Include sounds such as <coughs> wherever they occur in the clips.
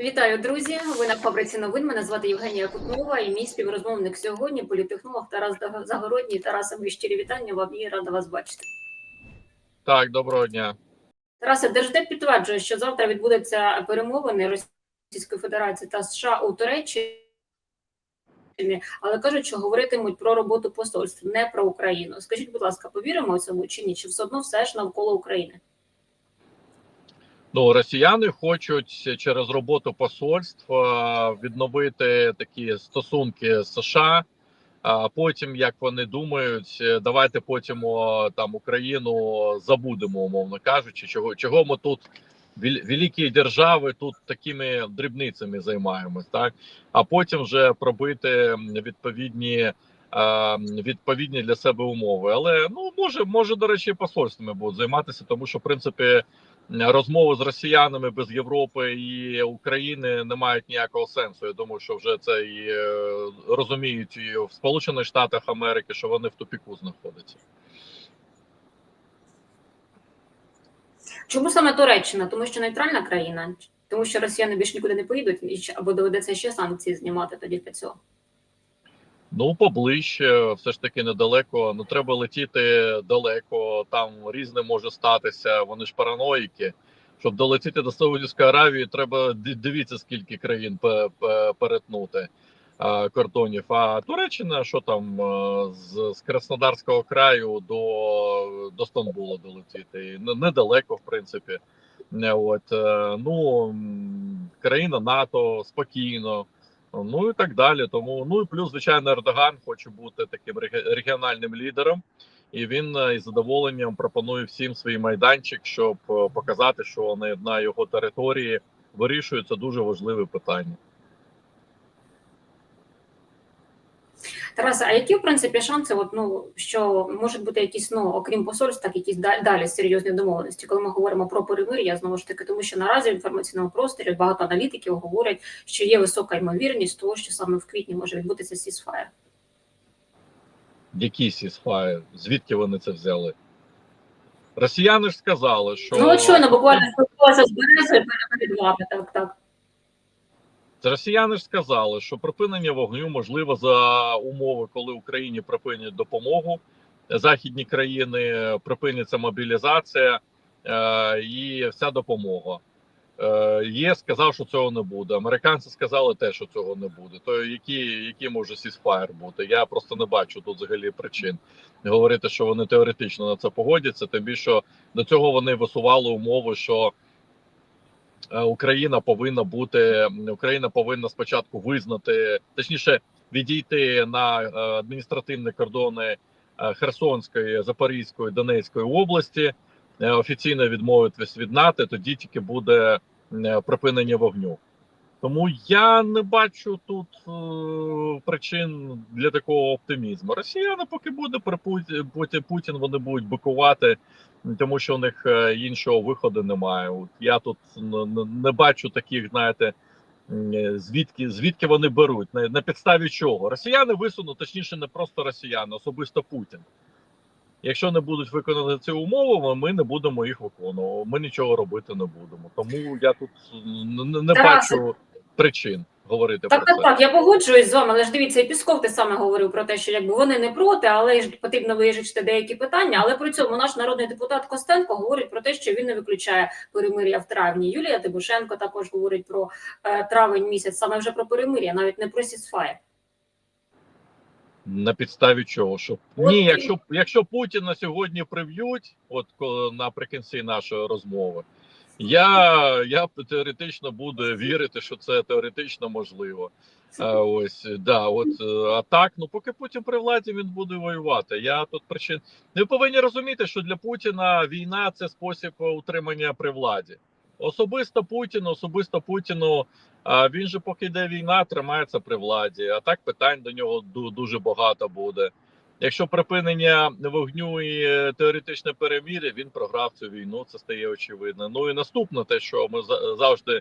Вітаю, друзі! Ви на фабриці новин. Мене звати Євгенія Кутнова і мій співрозмовник сьогодні політехнолог Тарас Загородній. Тарасе, мої щирі вітання вам і рада вас бачити. Так, доброго дня. Тарасе, Держдеп підтверджує, що завтра відбудуться перемовини Російської Федерації та США у Туреччині, але кажуть, що говоритимуть про роботу посольств, не про Україну. Скажіть, будь ласка, повіримо цьому чи ні? Чи все одно все ж навколо України? Ну, росіяни хочуть через роботу посольств відновити такі стосунки з США. А потім, як вони думають, давайте потім там Україну забудемо, умовно кажучи, чого чого ми тут вел- великі держави тут такими дрібницями займаємось, так а потім вже пробити відповідні. Відповідні для себе умови, але ну може, може до речі, посольствами будуть займатися, тому що в принципі розмови з росіянами без Європи і України не мають ніякого сенсу. Я думаю, що вже це і е, розуміють і в Сполучених Штатах Америки, що вони в тупіку знаходяться. Чому саме Туреччина? Тому що нейтральна країна, тому що росіяни більш нікуди не поїдуть, або доведеться ще санкції знімати тоді для цього. Ну поближче, все ж таки недалеко. Не треба летіти далеко. Там різне може статися. Вони ж параноїки. Щоб долетіти до Саудівської Аравії, треба дивіться, скільки країн пе- пе- перетнути кордонів. А Туреччина, що там з, з Краснодарського краю до, до Стамбула долетіти? Недалеко, в принципі. От е, ну країна НАТО спокійно. Ну і так далі. Тому ну і плюс, звичайно, Ердоган хоче бути таким регіональним лідером, і він е, із задоволенням пропонує всім свій майданчик, щоб е, показати, що на, на його території вирішуються дуже важливе питання. Тарасе, а які в принципі шанси, от, ну, що можуть бути якісь, ну, окрім посольств, так якісь да- далі серйозні домовленості, коли ми говоримо про перемир'я, знову ж таки, тому що наразі в інформаційному просторі багато аналітиків говорять, що є висока ймовірність того, що саме в квітні може відбутися сісфаєр. Які сісфаєр? Звідки вони це взяли? Росіяни ж сказали, що Ну, от щойно буквально спілкувалася з Березою перед вами, так, так. Росіяни ж сказали, що припинення вогню можливо за умови, коли Україні припинять допомогу. Західні країни припиниться мобілізація е, і вся допомога. Е, ЄС сказав, що цього не буде. Американці сказали те, що цього не буде. То які, які може сісфаєр бути? Я просто не бачу тут взагалі причин говорити, що вони теоретично на це погодяться. Тим більше до цього вони висували умови, що Україна повинна бути Україна повинна спочатку визнати, точніше, відійти на е, адміністративні кордони е, Херсонської, Запорізької, Донецької області, е, офіційно відмовитись від НАТО, тоді тільки буде е, припинення вогню. Тому я не бачу тут е, причин для такого оптимізму. Росіяни, поки буде при Путі- Путі- Путін, вони будуть бикувати, тому що у них е, іншого виходу немає. От я тут не, бачу таких, знаєте, звідки звідки вони беруть, на, на підставі чого. Росіяни висунуть, точніше, не просто росіяни, особисто Путін. Якщо не будуть виконати ці умови, ми не будемо їх виконувати. Ми нічого робити не будемо. Тому я тут не- не бачу причин говорити Так, про так, це. так, я погоджуюсь з вами, але ж дивіться, і Пісков те саме говорив про те, що якби вони не проти, але ж потрібно вирішити деякі питання. Але при цьому наш народний депутат Костенко говорить про те, що він не виключає перемир'я в травні. Юлія Тимошенко також говорить про е, травень місяць, саме вже про перемир'я, навіть не про сісфаєр. На підставі чого? Що ні, якщо якщо Путіна сьогодні прив'ють, от наприкінці нашої розмови, я я теоретично буду вірити, що це теоретично можливо. А, ось да, от е, а так, ну поки Путін при владі він буде воювати. Я тут причин. Ви повинні розуміти, що для Путіна війна це спосіб утримання при владі. Особисто Путіну, особисто Путіну. А він же, поки йде війна, тримається при владі. А так питань до нього ду- дуже багато буде. Якщо припинення вогню і е, теоретичне перемір'я, він програв цю війну. Це стає очевидно. Ну і наступне, те, що ми за- завжди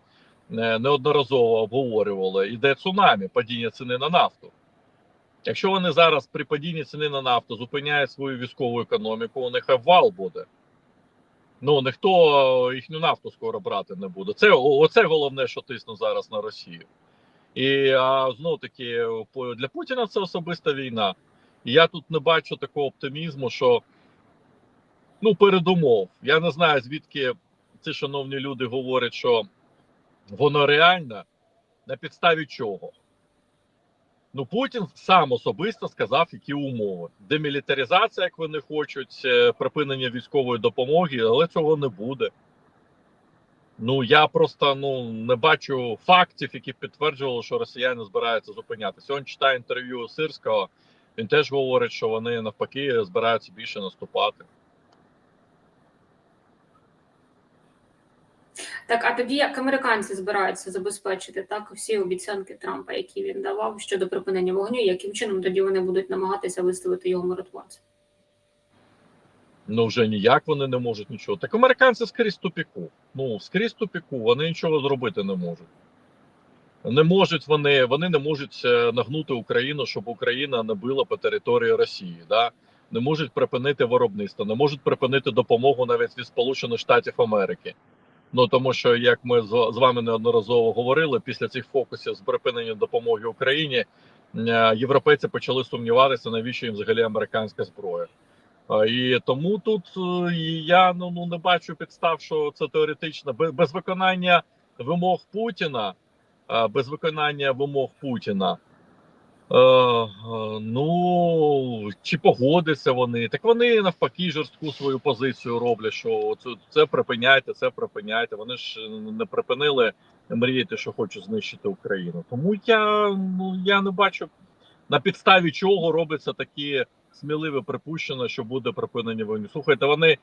е, неодноразово обговорювали, іде цунамі, падіння ціни на нафту. Якщо вони зараз при падінні ціни на нафту зупиняють свою військову економіку, у них вал буде. Ну ніхто їхню нафту скоро брати не буде. Це оце головне, що тисну зараз на Росію. І а, знов таки для Путіна це особиста війна. Я тут не бачу такого оптимізму, що ну передумов. Я не знаю, звідки ці шановні люди говорять, що воно реально на підставі чого. Ну, Путін сам особисто сказав, які умови. Демілітаризація, як вони хочуть, е, припинення військової допомоги, але цього не буде. Ну я просто ну не бачу фактів, які підтверджували, що росіяни збираються зупиняти. Сьогодні читаю інтерв'ю Сирського. Він теж говорить, що вони навпаки збираються більше наступати. Так, а тоді як американці збираються забезпечити так всі обіцянки Трампа, які він давав щодо припинення вогню, яким чином тоді вони будуть намагатися виставити його миротворцем? Ну вже ніяк вони не можуть нічого. Так американці скрізь тупіку. Ну скрізь тупіку, вони нічого зробити не можуть. Не можуть вони, вони не можуть е, нагнути Україну, щоб Україна не била по території Росії. Да? Не можуть припинити виробництво, не можуть припинити допомогу навіть від Сполучених Штатів Америки. Ну тому що, як ми з вами неодноразово говорили, після цих фокусів з припинення допомоги Україні е, європейці почали сумніватися, навіщо їм взагалі американська зброя. І тому тут е, я ну, ну не бачу підстав, що це теоретично без, виконання вимог Путіна, без виконання вимог Путіна. Е, е, ну чи погодяться вони? Так вони навпаки жорстку свою позицію роблять. Що це, припиняйте, це припиняйте. Вони ж не припинили мріяти, що хочуть знищити Україну. Тому я ну я не бачу на підставі чого робляться такі сміливе припущено, що буде припинення війни. Слухайте, вони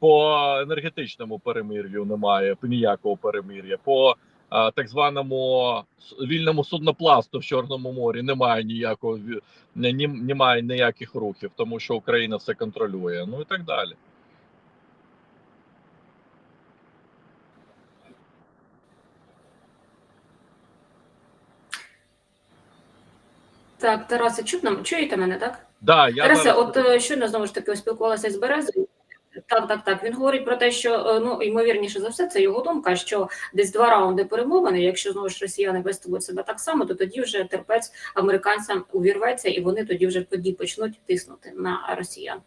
по енергетичному перемир'ю немає ніякого перемир'я. По так званому вільному суднопласту в Чорному морі немає ніякого ні, немає ніяких рухів, тому що Україна все контролює. Ну і так далі. Так, Тарасе, чутно, чуєте мене, так? Да, я Тарасе, зараз- от е, щойно знову ж таки спілкувалася з Березою. Так, так, так. Він говорить про те, що е, ну ймовірніше за все, це його думка, що десь два раунди перемовини. Якщо знову ж росіяни вестимуть себе так само, то тоді вже терпець американцям увірветься, і вони тоді вже тоді почнуть тиснути на росіян.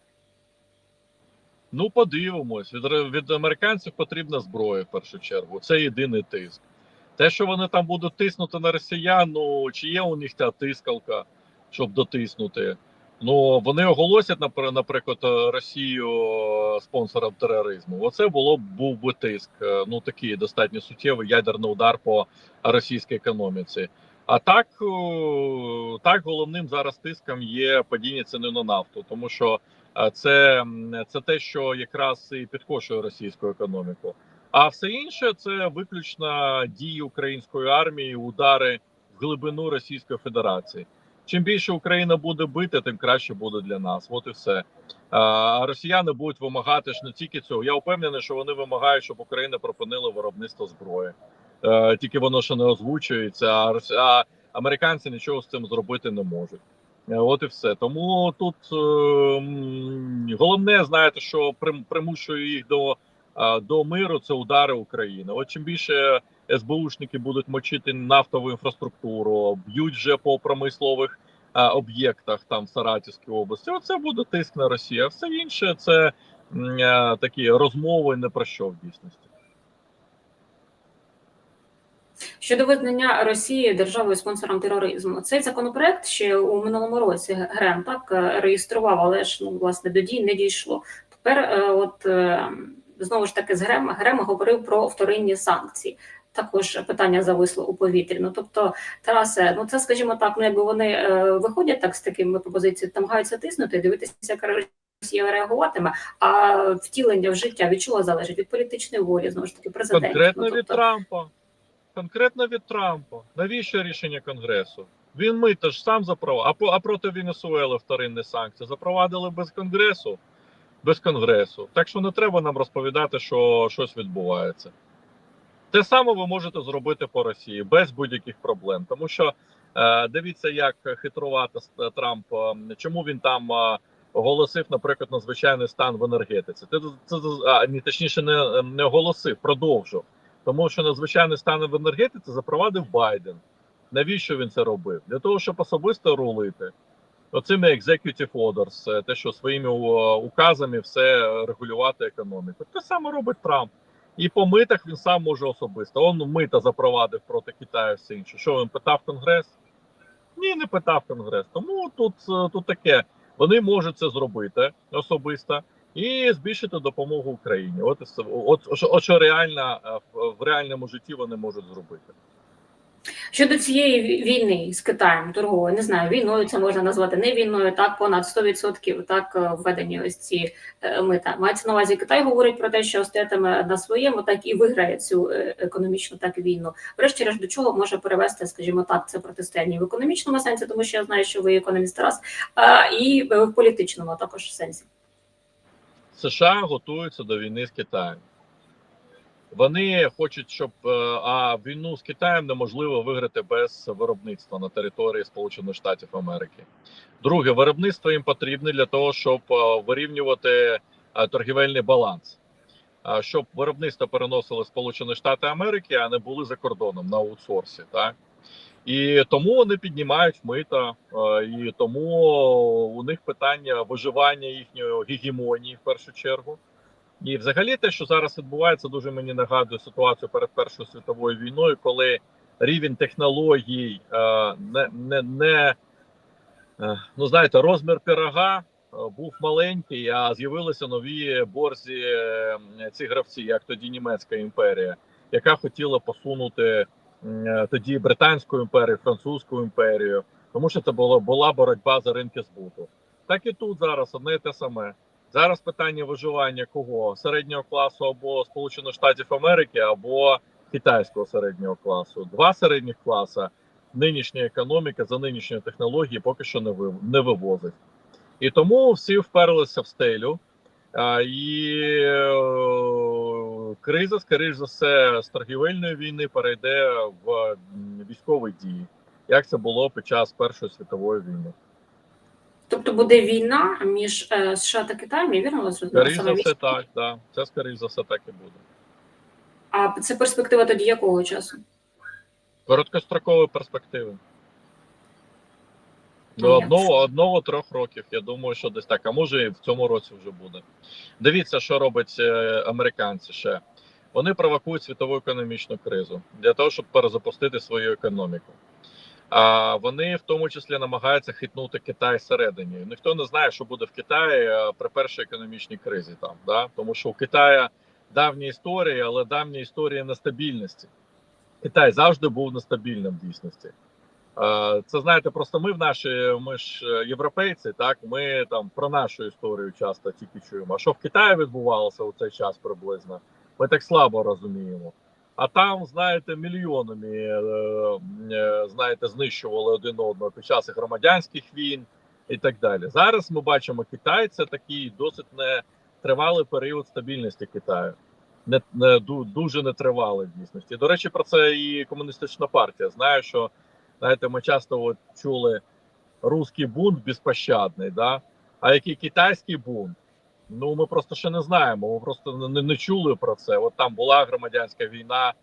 Ну, подивимось. Від, від американців потрібна зброя в першу чергу. Це єдиний тиск. Те, що вони там будуть тиснути на росіян, ну чи є у них ця тискалка, щоб дотиснути. Ну вони оголосять, напр- наприклад, е, Росію е, спонсором тероризму. Оце було був би тиск. е, Ну такий достатньо суттєвий ядерний удар по російській економіці. А так, так головним зараз тиском є падіння ціни на нафту, тому що це, це те, що якраз і підкошує російську економіку. А все інше це виключно дії української армії, удари в глибину Російської Федерації. Чим більше Україна буде бити, тим краще буде для нас. От і все. А росіяни будуть вимагати ж не тільки цього. Я впевнений, що вони вимагають, щоб Україна припинила виробництво зброї. Е, тільки воно ще не озвучується. А, рос- американці нічого з цим зробити не можуть. Е, От і все. Тому тут е, головне, знаєте, що примушує їх до, до миру, це удари України. От чим більше СБУшники будуть мочити нафтову інфраструктуру, б'ють вже по промислових е, об'єктах там в Саратівській області. Оце буде тиск на Росію. А все інше це е, такі розмови не про що в дійсності. Щодо визнання Росії державою спонсором тероризму, цей законопроект ще у минулому році Грем так е, реєстрував, але ж ну власне до дій не дійшло. Тепер, е, от е, знову ж таки, з Грем Грем говорив про вторинні санкції. Також питання зависло у повітрі. Ну тобто, Тарасе, ну це скажімо так, ну якби вони е, виходять так з такими пропозиціями, намагаються тиснути, дивитися, як Росія реагуватиме. А втілення в життя від чого залежить? Від політичної волі, знову ж таки, президентів. Конкретно Ну, від тобто, Трампа. Конкретно від Трампа. Навіщо рішення Конгресу? Він мито ж сам запровадив. А, по- а проти Венесуели вторинні санкції запровадили без Конгресу. Без Конгресу. Так що не треба нам розповідати, що щось відбувається. Те саме ви можете зробити по Росії без будь-яких проблем. Тому що е, дивіться, як хитрувати Трамп. е, Чому він там е, оголосив, наприклад, надзвичайний стан в енергетиці. Це, це, а, ні, точніше, не, не оголосив, продовжив. Тому що надзвичайний стан в енергетиці запровадив Байден. Навіщо він це робив? Для того, щоб особисто рулити оцими executive orders, е, те, що своїми указами все регулювати економіку. Те саме робить Трамп. І по митах він сам може особисто. Он мита запровадив проти Китаю все інше. Що він питав Конгрес? Ні, не питав Конгрес. Тому тут, е, тут таке. Вони можуть це зробити особисто і збільшити допомогу Україні. От, от, от, що- реально е, в реальному житті вони можуть зробити. Щодо цієї війни з Китаєм торгової, не знаю, війною це можна назвати не війною, так понад 100% так е, введені ось ці е, мита. Мається на увазі Китай говорить про те, що стоятиме на своєму, так і виграє цю е, економічну так війну. Врешті-решт до чого може перевести, скажімо так, це протистояння в економічному сенсі, тому що я знаю, що ви економіст раз, а, і в політичному також сенсі. США готуються до війни з Китаєм. Вони хочуть, щоб е, а війну з Китаєм неможливо виграти без виробництва на території Сполучених Штатів Америки. Друге, виробництво їм потрібне для того, щоб е, вирівнювати е, торгівельний баланс, щоб виробництво переносили Сполучені Штати Америки, а не були за кордоном на аутсорсі. Так і тому вони піднімають мита, і тому у них питання виживання їхньої гегемонії в першу чергу. І взагалі те, що зараз відбувається, дуже мені нагадує ситуацію перед Першою світовою війною, коли рівень технологій е, не, не, не е, ну знаєте, розмір пірога е, був маленький, а з'явилися нові борзі ці гравці, як тоді Німецька імперія, яка хотіла посунути тоді Британську імперію, Французьку імперію, тому що це була, була боротьба за ринки збуту. Так і тут зараз одне і те саме. Зараз питання виживання кого середнього класу або Сполучених Штатів Америки, або китайського середнього класу. Два середніх класа нинішня економіка за нинішньої технології поки що не ви не вивозить. І тому всі вперлися в стелю. А, і е, криза, скоріш за все, з торгівельної війни перейде в військові дії, як це було під час Першої світової війни. Тобто буде війна між е, США та Китаєм, я вірно вас зрозуміла? Скоріш Саме за все, так. Да. Це скоріш за все так і буде. А це перспектива тоді якого часу? Короткострокові перспективи. До одного, одного трьох років. Я думаю, що десь так. А може і в цьому році вже буде. Дивіться, що роблять е, американці ще. Вони провокують світову економічну кризу для того, щоб перезапустити свою економіку. А вони в тому числі намагаються хитнути Китай всередині. Ніхто не знає, що буде в Китаї е, при першій економічній кризі там, да? тому що у Китаю давня історія, але давня історія нестабільності. Китай завжди був нестабільним в дійсності. Е, Це знаєте, просто ми в наші, ми ж е, європейці, так ми там про нашу історію часто тільки чуємо. А що в Китаї відбувалося у цей час приблизно? Ми так слабо розуміємо. А там, знаєте, мільйонами е, е, знаєте, знищували один одного під час громадянських війн і так далі. Зараз ми бачимо Китай це такий досить нетривалий період стабільності Китаю. Не, не ду- дуже нетривалий в дійсності. До речі, про це і комуністична партія. Знаю, що знаєте, ми часто от чули русський бунт безпощадний, да? а який китайський бунт? Ну ми просто ще не знаємо. Ми просто не, не чули про це. От там була громадянська війна,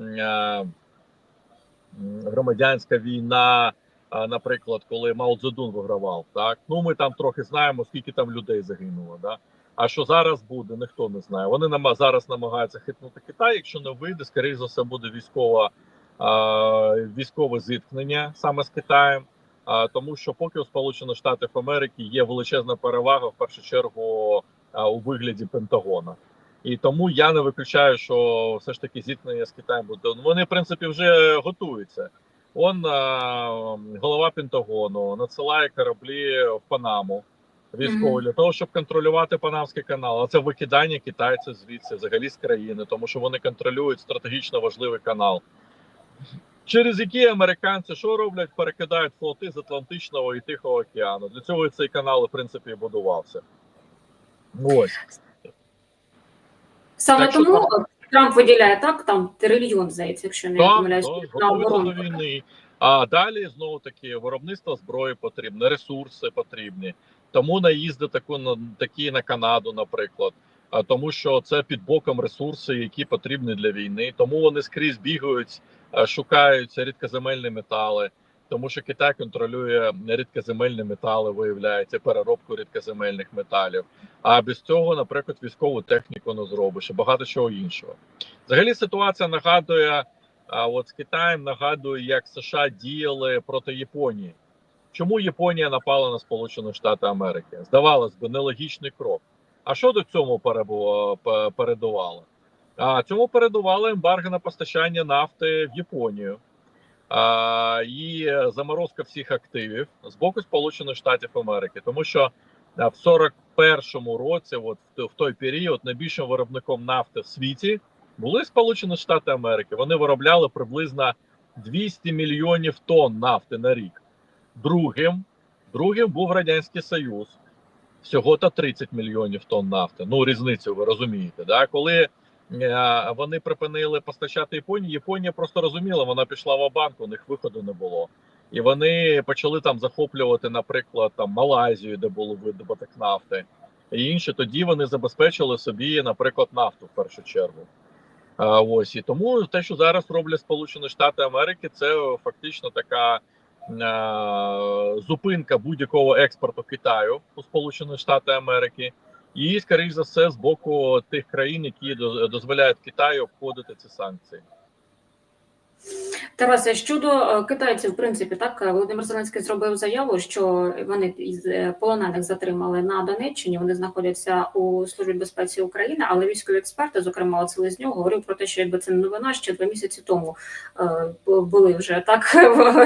е, громадянська війна, е, наприклад, коли Мао Цзедун вигравав. Так ну ми там трохи знаємо, скільки там людей загинуло. Да? А що зараз буде, ніхто не знає. Вони нама зараз намагаються хитнути Китай. Якщо не вийде, скоріш за все буде військова е, військове зіткнення саме з Китаєм. Тому що поки у Сполучених Штатів Америки є величезна перевага в першу чергу у вигляді Пентагона. І тому я не виключаю, що все ж таки зіткнення з Китаєм буде. Ну, Вони, в принципі, вже готуються. Он а, голова Пентагону надсилає кораблі в Панаму військові Мгм. для того, щоб контролювати Панамський канал. А це викидання китайців звідси, взагалі з країни, тому що вони контролюють стратегічно важливий канал. Через які американці що роблять? Перекидають флоти з Атлантичного і Тихого океану. Для цього і цей канал, в принципі, і будувався. Ось. Саме Так що тому Трамп виділяє так, там трильйон, здається, якщо не Так, помиляюсь, на оборону. до війни. А далі знову таки виробництво зброї потрібне, ресурси потрібні. Тому наїзди таку на такі на Канаду, наприклад. Тому, що це під боком ресурси, які потрібні для війни. Тому вони скрізь бігають, е, шукають рідкоземельні метали. Тому що Китай контролює рідкоземельні метали, виявляється переробку рідкоземельних металів. А без цього, наприклад, військову техніку не зробиш і багато чого іншого. Взагалі ситуація нагадує, а от з Китаєм нагадує, як США діяли проти Японії. Чому Японія напала на Сполучені Штати Америки? Здавалось би, нелогічний крок. А що до перебу- передувало? А цьому передувало ембарго на постачання нафти в Японію а, і заморозка всіх активів з боку Сполучених Штатів Америки, тому що в 41-му році, от в той період, найбільшим виробником нафти в світі були Сполучені Штати Америки. Вони виробляли приблизно 200 мільйонів тонн нафти на рік. Другим, другим був Радянський Союз. Всього то 30 мільйонів тонн нафти. Ну, різницю ви розумієте. Да? Коли е, вони припинили постачати Японії, Японія просто розуміла, вона пішла в банк, у них виходу не було. І вони почали там захоплювати, наприклад, там Малайзію, де було видобуток нафти, і інше. Тоді вони забезпечили собі, наприклад, нафту в першу чергу. А, ось і тому те, що зараз роблять Сполучені Штати Америки, це фактично така зупинка будь-якого експорту Китаю у Сполучені Штати Америки, і, скоріш за все, з боку тих країн, які доз- дозволяють Китаю обходити ці санкції. Тарасе, щодо е, китайців, в принципі, так е, Володимир Зеленський зробив заяву, що вони із е, полонених затримали на Донеччині. Вони знаходяться у службі безпеці України, але військові експерти, зокрема оце Лезнюк, говорив про те, що якби це не новина, ще два місяці тому були вже так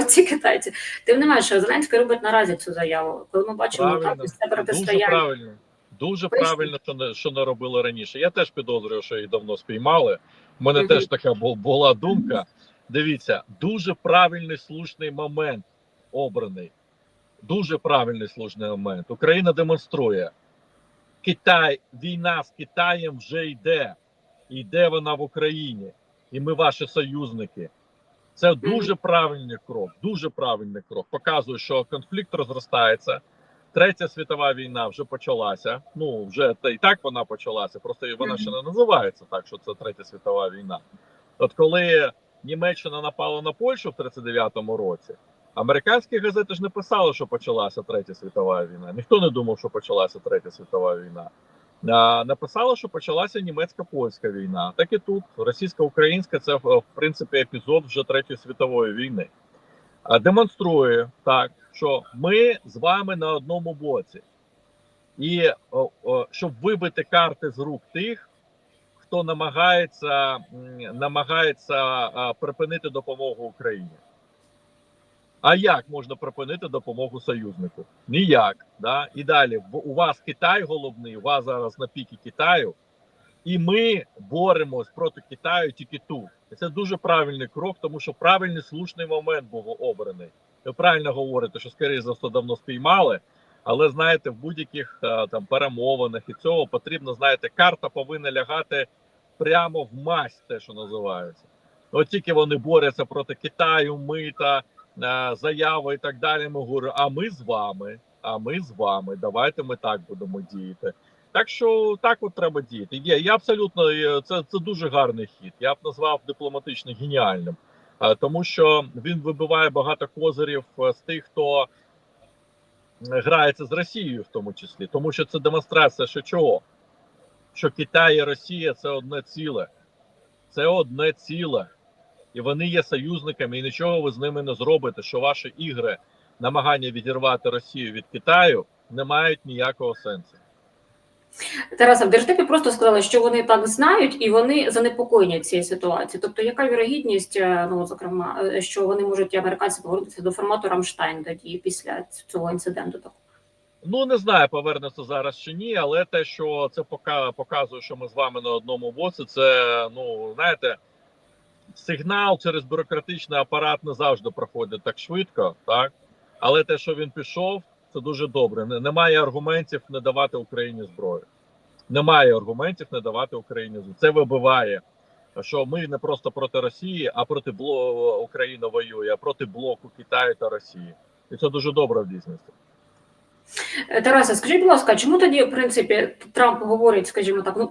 <laughs> ці китайці. Тим не менше, Зеленський робить наразі цю заяву. Коли ми бачимо Правильно. ось це Дуже правильно. Дуже правильно, що не що не робили раніше. Я теж підозрюю, що їх давно спіймали. У мене теж така була думка. Дивіться, дуже правильний слушний момент обраний. Дуже правильний слушний момент. Україна демонструє. Китай, війна з Китаєм вже йде. Йде вона в Україні, і ми ваші союзники. Це дуже правильний крок. Дуже правильний крок. Показує, що конфлікт розростається. Третя світова війна вже почалася. Ну вже та і так вона почалася. Просто вона ще не називається так, що це третя світова війна. От коли Німеччина напала на Польщу в 39-му році, американські газети ж не писали, що почалася третя світова війна. Ніхто не думав, що почалася третя світова війна. А, написали, що почалася німецько-польська війна. Так і тут російсько-українська це в принципі епізод вже третьої світової війни. Демонструє так, що ми з вами на одному боці, і щоб вибити карти з рук тих, хто намагається, намагається припинити допомогу Україні. А як можна припинити допомогу союзнику? Ніяк. Да? І далі у вас Китай головний, у вас зараз на піки Китаю, і ми боремось проти Китаю тільки тут. Це дуже правильний крок, тому що правильний слушний момент був обраний. Ви правильно говорите, що скоріше за все давно спіймали. Але знаєте, в будь-яких е, там перемовинах і цього потрібно, знаєте, карта повинна лягати прямо в масть, те, що називається. От тільки вони борються проти Китаю, мита, е, заяви і так далі. Ми говоримо, а ми з вами, а ми з вами. Давайте ми так будемо діяти. Так що так от треба діяти. Є, я абсолютно е, це, це дуже гарний хід. Я б назвав дипломатично геніальним, Е, тому що він вибиває багато козирів з тих, хто грається з Росією, в тому числі, тому що це демонстрація, що чого? Що Китай і Росія це одне ціле, це одне ціле, і вони є союзниками, і нічого ви з ними не зробите. Що ваші ігри, намагання відірвати Росію від Китаю, не мають ніякого сенсу. Тараса, в держдепі просто сказали, що вони так знають і вони занепокоєні цією ситуацією. Тобто, яка вірогідність, е, ну зокрема, е, що вони можуть американці повернутися до формату Рамштайн тоді після цього інциденту? Так Ну не знаю, повернеться зараз чи ні, але те, що це пока показує, що ми з вами на одному боці, це ну знаєте, сигнал через бюрократичний апарат не завжди проходить так швидко, так але те, що він пішов, це дуже добре. Немає аргументів не давати Україні зброю. Немає аргументів не давати Україні зброю. Це вибиває, що ми не просто проти Росії, а проти блоку Україна воює, а проти блоку Китаю та Росії. І це дуже добре в дійсності. Е, Тарасе, скажіть, будь ласка, чому тоді, в принципі, Трамп говорить, скажімо так, ну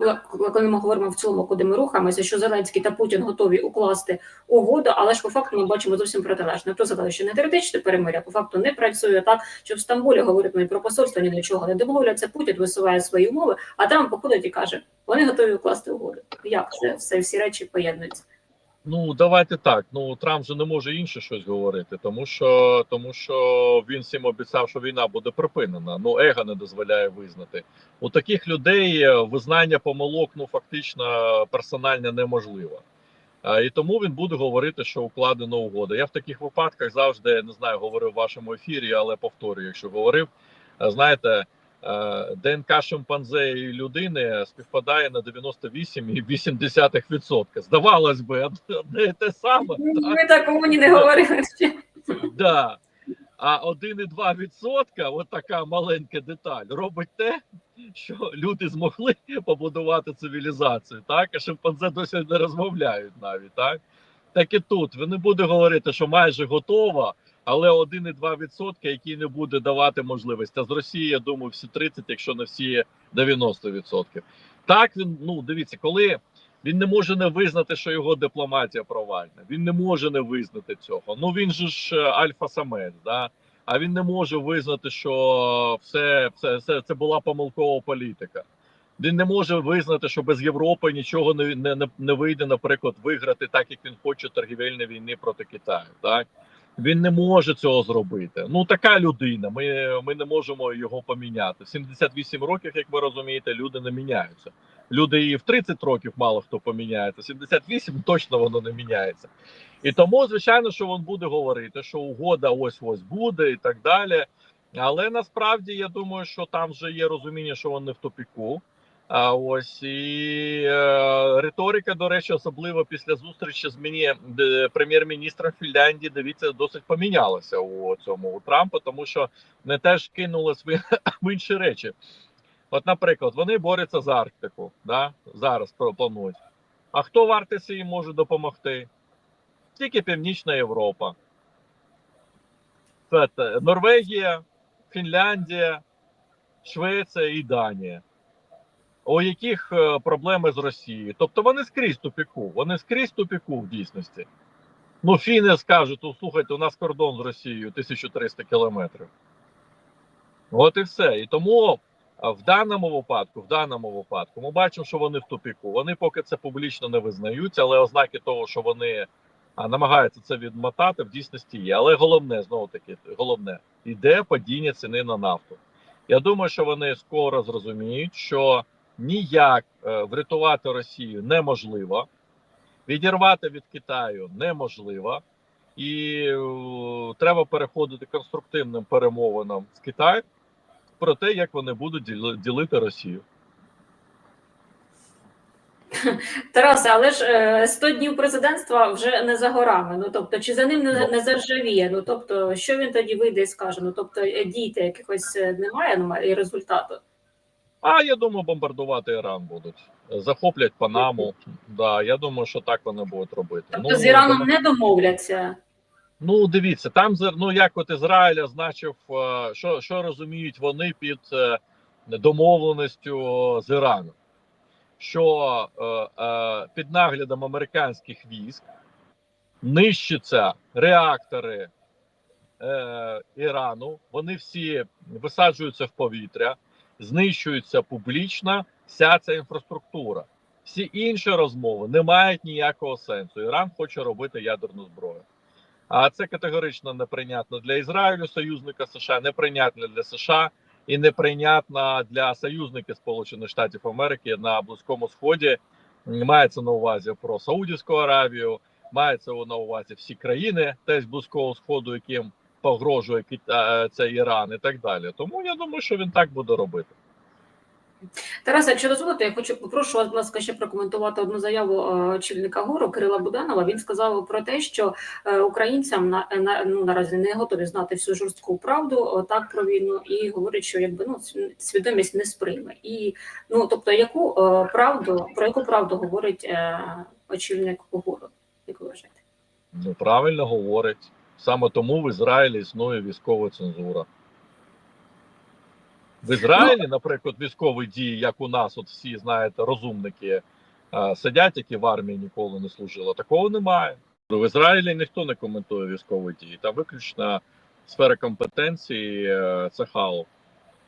коли ми говоримо в цілому, куди ми рухаємося, що Зеленський та Путін готові укласти угоду, але ж по факту ми бачимо зовсім протилежне. Хто сказав, що не теоретичне перемиря, по факту не працює так, що в Стамбулі говорить про посольство ні до чого не домовляться. Путін висуває свої умови, а Трамп походить і каже, вони готові укласти угоду. Як це все всі речі поєднуються? Ну давайте так. Ну Трамп же не може інше щось говорити, тому що тому що він всім обіцяв, що війна буде припинена. Ну его не дозволяє визнати. У таких людей е, визнання помилок ну фактично персонально неможливо. А, І тому він буде говорити, що укладена угода. Я в таких випадках завжди не знаю, говорив в вашому ефірі, але повторюю, якщо говорив, е, знаєте. Е, ДНК шимпанзе і людини співпадає на 98,8%. Здавалось би, одне і те саме. Так? Ми такому ні не говорили. ще. Да. А 1,2% от така маленька деталь робить те, що люди змогли побудувати цивілізацію, так? А шимпанзе досі не розмовляють навіть, так? Так і тут. Він не буде говорити, що майже готова, але 1,2%, який не буде давати можливість. А з Росії, я думаю, всі 30, якщо не всі 90%. Так, він, ну, дивіться, коли він не може не визнати, що його дипломатія провальна. Він не може не визнати цього. Ну він же ж е, альфа-самець, да? а він не може визнати, що все, все, все це була помилкова політика. Він не може визнати, що без Європи нічого не, не, не- вийде, наприклад, виграти так, як він хоче торгівельної війни проти Китаю. Так він не може цього зробити. Ну така людина. Ми, ми не можемо його поміняти. В 78 років, як ви розумієте, люди не міняються. Люди і в 30 років мало хто поміняється. 78 <laughs> точно воно не міняється. І тому, звичайно, що він буде говорити, що угода ось ось буде і так далі. Але насправді я думаю, що там вже є розуміння, що вони в тупіку. А ось і е, риторика, до речі, особливо після зустрічі з мені прем'єр-міністром Фінляндії, дивіться, досить помінялася у цьому у Трампа, тому що не теж кинули <coughs> в інші речі. От, наприклад, вони борються за Арктику, да? зараз про- планують. А хто в Арктиці їм може допомогти? Тільки Північна Європа. Це Норвегія, Фінляндія, Швеція і Данія. У яких е, проблеми з Росією? Тобто вони скрізь тупіку. Вони скрізь тупіку в дійсності. Ну, фіни скажуть: «Ну, слухайте, у нас кордон з Росією 1300 кілометрів. От і все. І тому в даному випадку, в даному випадку, ми бачимо, що вони в тупіку. Вони поки це публічно не визнають, але ознаки того, що вони намагаються це відмотати, в дійсності є. Але головне, знову таки, головне, іде падіння ціни на нафту. Я думаю, що вони скоро зрозуміють, що ніяк е, врятувати Росію неможливо, відірвати від Китаю неможливо, і е, треба переходити конструктивним перемовинам з Китаєм про те, як вони будуть ділити Росію. <laughs> Тарасе, але ж е, 100 днів президентства вже не за горами. Ну тобто, чи за ним не, Ну. не заржавіє? Ну тобто, що він тоді вийде і скаже? Ну тобто, е, дійте якихось е, немає ну, і результату. А я думаю, бомбардувати Іран будуть. Захоплять Панаму. Да, я думаю, що так вони будуть робити. Тобто з Іраном не домовляться. Ну, дивіться, там ну як от Ізраїль означив, е, що, що розуміють вони під е, домовленістю з Іраном, що е, під наглядом американських військ нищаться реактори е, Ірану, вони всі висаджуються в повітря, знищується публічно вся ця інфраструктура. Всі інші розмови не мають ніякого сенсу. Іран хоче робити ядерну зброю. А це категорично неприйнятно для Ізраїлю, союзника США, неприйнятно для США і неприйнятно для союзників Сполучених Штатів Америки на Близькому Сході. Мається на увазі про Саудівську Аравію, мається на увазі всі країни теж Близького Сходу, яким погрожує е, це Іран і так далі. Тому я думаю, що він так буде робити. Тарасе, якщо дозволите, я хочу попрошу вас, будь ласка, ще прокоментувати одну заяву е, очільника ГУРу Кирила Буданова. Він сказав про те, що е, українцям на, на ну наразі не готові знати всю жорстку правду так про війну, і говорить, що якби ну свідомість не сприйме. І ну тобто, яку е, правду про яку правду говорить е, очільник ГУРу? Як ви вважаєте? Ну правильно говорить. Саме тому в Ізраїлі існує військова цензура. В Ізраїлі, наприклад, військові дії, як у нас, от всі знаєте, розумники е, сидять, які в армії ніколи не служили. Такого немає. В Ізраїлі ніхто не коментує військові дії. Там виключна сфера компетенції е, цехалу.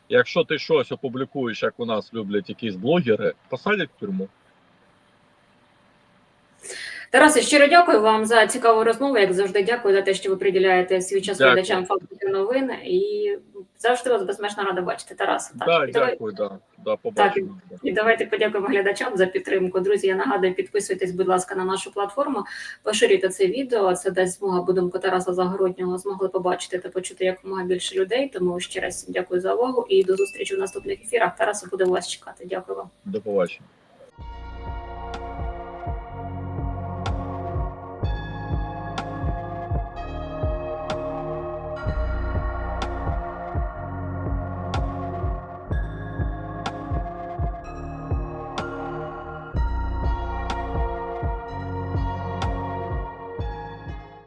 Якщо ти щось опублікуєш, як у нас люблять якісь блогери, посадять в тюрму. Тарасе, щиро дякую вам за цікаву розмову. Як завжди, дякую за те, що ви приділяєте свій час глядачам фактів новин. І завжди вас безмежно рада бачити. Тарасе. Так, Да, давай, дякую, да, да, побачимо. і давайте подякуємо глядачам за підтримку. Друзі, я нагадую, підписуйтесь, будь ласка, на нашу платформу. Поширюйте це відео. Це дасть змога будинку Тараса Загороднього змогли побачити та почути якомога більше людей. Тому ще раз дякую за увагу і до зустрічі в наступних ефірах. Тарасе, будемо вас чекати. Дякую вам. До побачення.